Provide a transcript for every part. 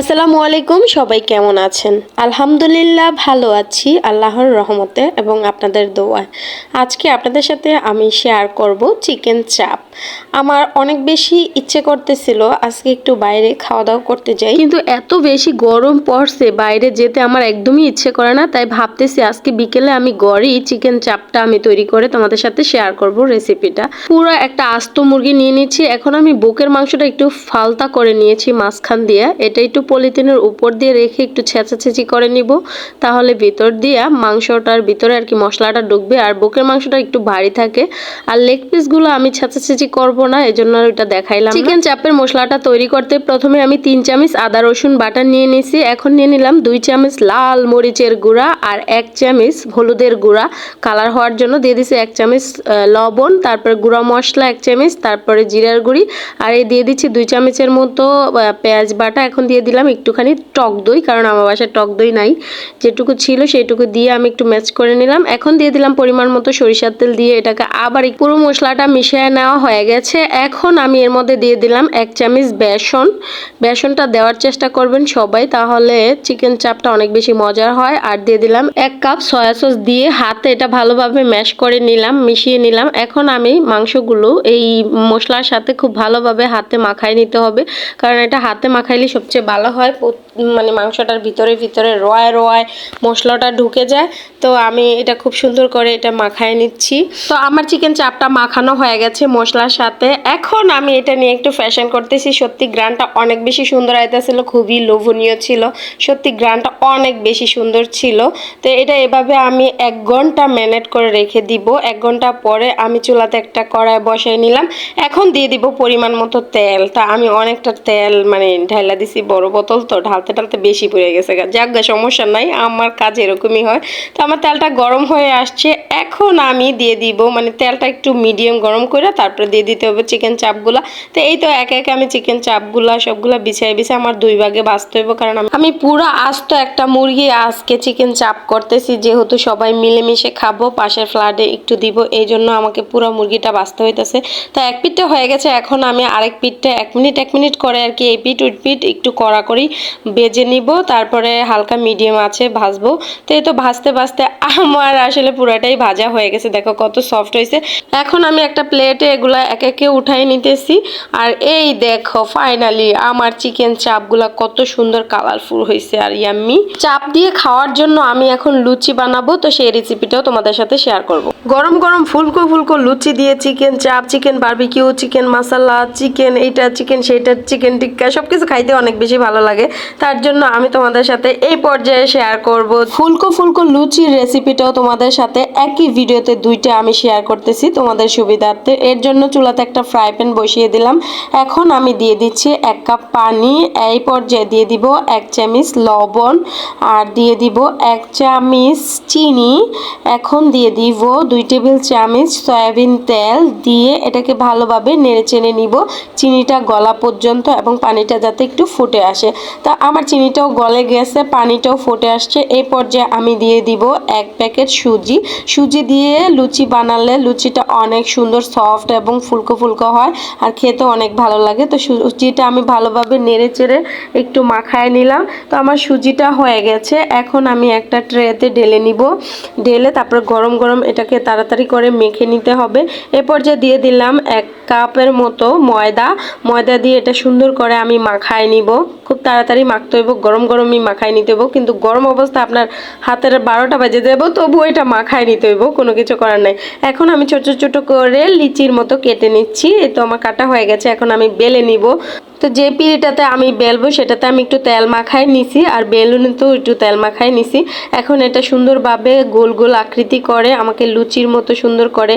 আসসালামু আলাইকুম, সবাই কেমন আছেন? আলহামদুলিল্লাহ ভালো আছি, আল্লাহর রহমতে এবং আপনাদের দোয়ায়। আজকে আপনাদের সাথে আমি শেয়ার করব চিকেন চাপ আমার অনেক বেশি ইচ্ছে করতেছিল আজকে একটু বাইরে খাওয়া দাওয়া করতে যাই। কিন্তু এত বেশি গরম পড়ছে, বাইরে যেতে আমার একদমই ইচ্ছে করে না, তাই ভাবতেছি আজকে বিকেলে আমি গড়ই চিকেন চাপটা আমি তৈরি করে তোমাদের সাথে শেয়ার করব রেসিপিটা পুরো একটা আস্ত মুরগি নিয়ে নিচ্ছি এখন আমি বুকের মাংসটা একটু ফালতা করে নিয়েছি মাঝখান দিয়ে, এটা একটু পলিথিনের উপর দিয়ে রেখে একটু ছেঁচাছেঁচি করে নিব। তাহলে ভিতর দিয়ে মাংসটার ভিতরে আর কি মশলাটা ঢুকবে আর বুকের মাংসটা একটু ভারী থাকে। আর লেগ পিসগুলো আমি ছেঁচাছেঁচি করব না এই জন্য ওইটা দেখাইলাম চিকেন চাপের মশলাটা তৈরি করতে প্রথমে আমি তিন চামচ আদা, রসুন বাটা নিয়ে নিয়েছি এখন নিয়ে নিলাম দুই চামচ লাল মরিচের গুঁড়া আর এক চামচ হলুদের গুঁড়া। কালার হওয়ার জন্য দিয়ে দিছি এক চামচ লবণ, তারপরে গুঁড়া মশলা এক চামচ, তারপরে জিরার গুঁড়ি। আর এই দিয়ে দিচ্ছি দুই চামচের মতো পেঁয়াজ বাটা। এখন দিয়ে দিলাম একটুখানি টক দই, কারণ আমার বাসায় টক দই নাই। যেটুকু ছিল সেইটুকু দিয়ে আমি একটু ম্যাচ করে নিলাম। এখন দিয়ে দিলাম পরিমাণ মতো সরিষার তেল দিয়ে এটাকে আবার পুরো মশলাটা মিশিয়ে নেওয়া হয়ে গেছে। এখন আমি এর মধ্যে দিয়ে দিলাম এক চামচ বেসন। বেসনটা দেওয়ার চেষ্টা করবেন সবাই, তাহলে চিকেন চাপটা অনেক বেশি মজার হয়। আর দিয়ে দিলাম এক কাপ সয়া সস দিয়ে হাতে এটা ভালোভাবে ম্যাশ করে নিলাম, মিশিয়ে নিলাম। এখন আমি মাংসগুলো এই মশলার সাথে খুব ভালোভাবে হাতে মাখায় নিতে হবে। কারণ এটা হাতে মাখাইলে সবচেয়ে ভালো হয় মানে মাংসটার ভিতরে ভিতরে রোয়ায় রোয়ায় মশলাটা ঢুকে যায়। তো আমি এটা খুব সুন্দর করে এটা মাখায় নিচ্ছি। তো আমার চিকেন চাপটা মাখানো হয়ে গেছে মশলার সাথে। এখন আমি এটা নিয়ে একটু ফ্যাশন করতেছি। সত্যি গ্রানটা অনেক বেশি সুন্দর আইতেছিল, খুবই লোভনীয় ছিল। সত্যি গ্রানটা অনেক বেশি সুন্দর ছিল। তো এটা এভাবে আমি এক ঘণ্টা ম্যানেট করে রেখে দিব। এক ঘণ্টা পরে আমি চুলাতে একটা কড়াই বসাই নিলাম। এখন দিয়ে দিব পরিমাণ মতো তেল। তা আমি অনেকটা তেল মানে ঢাইলা দিছি, বড় বোতল তো ঢালতে ঢালতে বেশি পড়ে গেছে যাক গে, সমস্যা নাই আমার কাজ এরকমই হয়। তো আমার তেলটা গরম হয়ে আসছে এখন আমি দিয়ে দিব মানে তেলটা একটু মিডিয়াম গরম করে তারপরে দিয়ে দিতে হবে চিকেন চাপগুলা তো এই তো একে একে আমি চিকেন চাপগুলা সবগুলা বিছাই বিছাই আমার দুই ভাগে বাঁচতে হইব কারণ আমি- পুরো আস্ত একটা মুরগি আজকে চিকেন চাপ করতেছি যেহেতু সবাই মিলেমিশে খাব পাশের ফ্ল্যাটে একটু দিব এই জন্য আমাকে পুরো মুরগিটা বাঁচতে হইতেছে। তো এক পিঠটা হয়ে গেছে এখন আমি আরেক পিঠটা এক মিনিট এক মিনিট করে আর কি এই পিঠ ওই পিঠ একটু কড়া করি, বেজে নিব, তারপরে হালকা মিডিয়াম আছে, ভাজবো। তো এই তো ভাজতে ভাজতে আমার আসলে পুরাটাই ভাজা হয়ে গেছে, দেখো কত সফট হয়েছে। এখন আমি একটা প্লেটে এগুলা এক একে উঠাই নিতেছি, আর এই দেখো ফাইনালি আমার চিকেন চাপগুলা কত সুন্দর কালারফুল হয়েছে আর ইয়াম্মি চাপ দিয়ে খাওয়ার জন্য আমি এখন লুচি বানাবো, তো সেই রেসিপিটাও তোমাদের সাথে শেয়ার করব। গরম গরম ফুলকো ফুলকো লুচি দিয়ে chicken chaap chicken barbecue chicken masala chicken এইটা চিকেন সেইটা চিকেন টিক্কা, সবকিছু খাইতে অনেক বেশি ভালো লাগে। তার জন্য আমি তোমাদের সাথে এই পর্যায়ে শেয়ার করব। ফুলকো ফুলকো লুচির রেসিপিটাও তোমাদের সাথে একই ভিডিওতে দুইটা আমি শেয়ার করতেছি তোমাদের সুবিধার্থে। এর জন্য চুলাতে একটা ফ্রাই প্যান বসিয়ে দিলাম। এখন আমি দিয়ে দিচ্ছি এক কাপ পানি। এই পর্যায়ে দিয়ে দিব এক চামচ লবণ আর দিয়ে দিব এক চামচ চিনি। এখন দিয়ে দিব দুই টেবিল চামচ সয়াবিন তেল দিয়ে এটাকে ভালোভাবে নেড়ে চেড়ে নিব। চিনিটা গলা পর্যন্ত এবং পানিটা যাতে একটু ফুটে আসে। তা আমার চিনিটাও গলে গেছে, পানিটাও ফুটে আসছে। এই পর্যায়ে আমি দিয়ে দিব এক প্যাকেট সুজি। সুজি দিয়ে লুচি বানালে লুচিটা অনেক সুন্দর, সফট এবং ফুলকো ফুলকো হয় আর খেতে অনেক ভালো লাগে। তো সুজিটা আমি ভালোভাবে নেড়ে চেড়ে একটু মাখায় নিলাম। তো আমার সুজিটা হয়ে গেছে। এখন আমি একটা ট্রেতে ঢেলে নিব। ঢেলে তারপরে গরম গরম এটাকে তাড়াতাড়ি করে মেখে নিতে হবে। এ পর্যায়ে দিয়ে দিলাম এক কাপের মতো ময়দা। ময়দা দিয়ে এটা সুন্দর করে আমি মাখায় নিব। খুব তাড়াতাড়ি মাখতে হইব, গরম গরমই মাখায় নিতে হইব, কিন্তু গরম অবস্থা আপনার হাতের বারোটা বাজে দেবো তবু এটা মাখায় নিতে হইব, কোনো কিছু করার নাই। এখন আমি ছোট ছোট করে লিচির মতো কেটে নিচ্ছি, এই তো আমার কাটা হয়ে গেছে, এখন আমি বেলে নিব। তো যে পিড়িটাতে আমি বেলবো, সেটাতে আমি একটু তেল মাখাই নিছি আর বেলুনেতেও একটু তেল মাখাই নিছি। এখন এটা সুন্দরভাবে গোল গোল আকৃতি করে, আমাকে লুচির মতো সুন্দর করে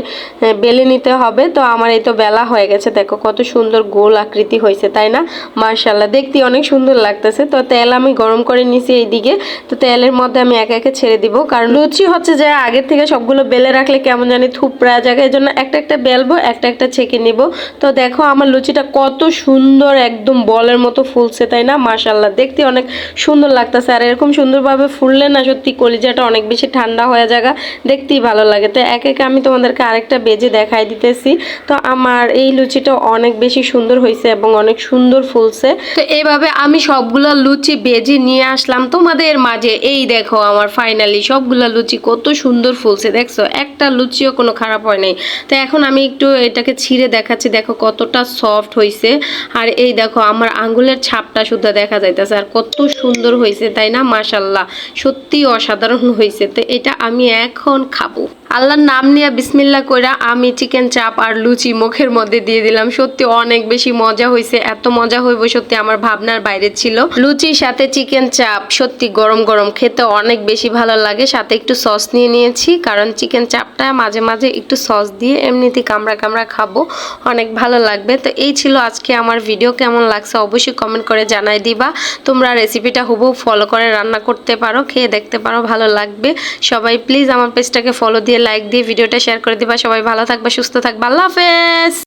বেলে নিতে হবে। তো আমার এই তো বেলা হয়ে গেছে, দেখো কত সুন্দর গোল আকৃতি হয়েছে, তাই না? মার্শাল্লাহ দেখতে অনেক সুন্দর লাগতেছে। তো তেল আমি গরম করে নিছি এইদিকে। তো তেলের মধ্যে আমি একে একে ছেড়ে দিব, কারণ লুচি হচ্ছে যে আগের থেকে সবগুলো বেলে রাখলে কেমন জানি থুপড়া জায়গায় এই জন্য একটা একটা বেলবো, একটা একটা ছেঁকে নিব। তো দেখো আমার লুচিটা কত সুন্দর একদম বলের মতো ফুলছে, তাই না? মাশাল্লাহ দেখতে অনেক সুন্দর লাগতেছে। আর এরকম সুন্দরভাবে ফুললে না সত্যি কলিজাটা অনেক বেশি ঠান্ডা হয়ে জায়গা। দেখতেই ভালো লাগে। তো এক একে আমি তোমাদেরকে আরেকটা বেজে দেখাই দিতেছি। তো আমার এই লুচিটা অনেক বেশি সুন্দর হয়েছে এবং অনেক সুন্দর ফুলছে। তো এইভাবে আমি সবগুলো লুচি বেজে নিয়ে আসলাম তোমাদের মাঝে। এই দেখো আমার ফাইনালি সবগুলা লুচি কত সুন্দর ফুলছে, দেখছ? একটা লুচিও কোনো খারাপ হয় নাই। তো এখন আমি একটু এটাকে ছিঁড়ে দেখাচ্ছি। দেখো কতটা সফট হয়েছে আর এই দেখো, আমার আঙ্গুলের ছাপটা শুদ্ধ দেখা যাইতেছে আর কত সুন্দর হয়েছে তাই না? মাসাল্লাহ সত্যি অসাধারণ হয়েছে তো এটা আমি এখন খাব। আল্লাহর নাম নিয়ে বিসমিল্লা কইরা আমি চিকেন চাপ আর লুচি মুখের মধ্যে দিয়ে দিলাম। সত্যি অনেক বেশি মজা হয়েছে এত মজা হইব সত্যি আমার ভাবনার বাইরে ছিল। লুচির সাথে চিকেন চাপ সত্যি গরম গরম খেতে অনেক বেশি ভালো লাগে। সাথে একটু সস নিয়ে নিয়েছি, কারণ চিকেন চাপটা মাঝে মাঝে একটু সস দিয়ে এমনিতে কামড়া কামড়া খাব, অনেক ভালো লাগবে। তো এই ছিল আজকে আমার ভিডিও, কেমন লাগছে অবশ্যই কমেন্ট করে জানাই দিবা। তোমরা রেসিপিটা হুবহু ফলো করে রান্না করতে পারো, খেয়ে দেখতে পারো, ভালো লাগবে। সবাই প্লিজ আমার পেজটাকে ফলো দিয়ে লাইক দিয়ে ভিডিওটা শেয়ার করে দিবা। সবাই ভালো থাকবে সুস্থ থাকবে। আল্লাহ হাফেজ!